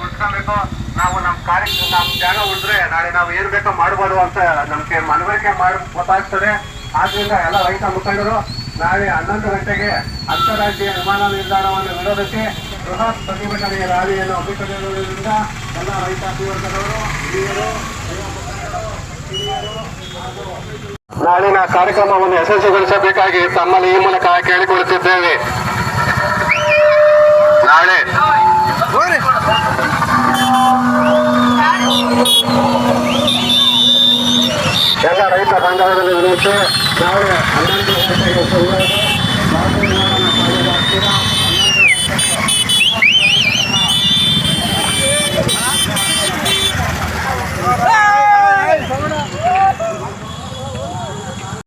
ಉಳಿಸ್ಕೊಬೇಕು. ನಾವು ನಮ್ಮ ಕಾರ್ಯ ನಮ್ಮ ಜಾಗ ಉಳಿದ್ರೆ ನಾಳೆ ನಾವು ಏನ್ ಬೇಕೋ ಮಾಡಬಾರ್ದು ಅಂತ ನಮ್ಗೆ ಮನವರಿಕೆ ಮಾಡಿ ಗೊತ್ತಾಗ್ತದೆ. ಆದ್ರಿಂದ ಎಲ್ಲ ರೈತ ಮುಖಂಡರು, ನಾಳೆ ಹನ್ನೊಂದು ಗಂಟೆಗೆ ಅಂತಾರಾಷ್ಟ್ರೀಯ ವಿಮಾನ ನಿಲ್ದಾಣವನ್ನು ವಿರೋಧಿಸಿ ಬೃಹತ್ ಪ್ರತಿಭಟನೆಯ ರ್ಯಾಲಿಯನ್ನು ಹಮ್ಮಿಕೊಂಡಿರುವುದರಿಂದ ಎಲ್ಲ ರೈತ ವರ್ಗದವರು ಹಿರಿಯರು ನಾಳಿನ ಕಾರ್ಯಕ್ರಮವನ್ನು ಯಶಸ್ವಿಗೊಳಿಸಬೇಕಾಗಿ ತಮ್ಮಲ್ಲಿ ಈ ಮೂಲಕ ಕೇಳಿಕೊಳ್ಳುತ್ತಿದ್ದೇವೆ ನಾಳೆ ಎಲ್ಲ ರೈತ ಬಾಂಧವರಲ್ಲಿ ವಿನಂತಿ ನಾಳೆ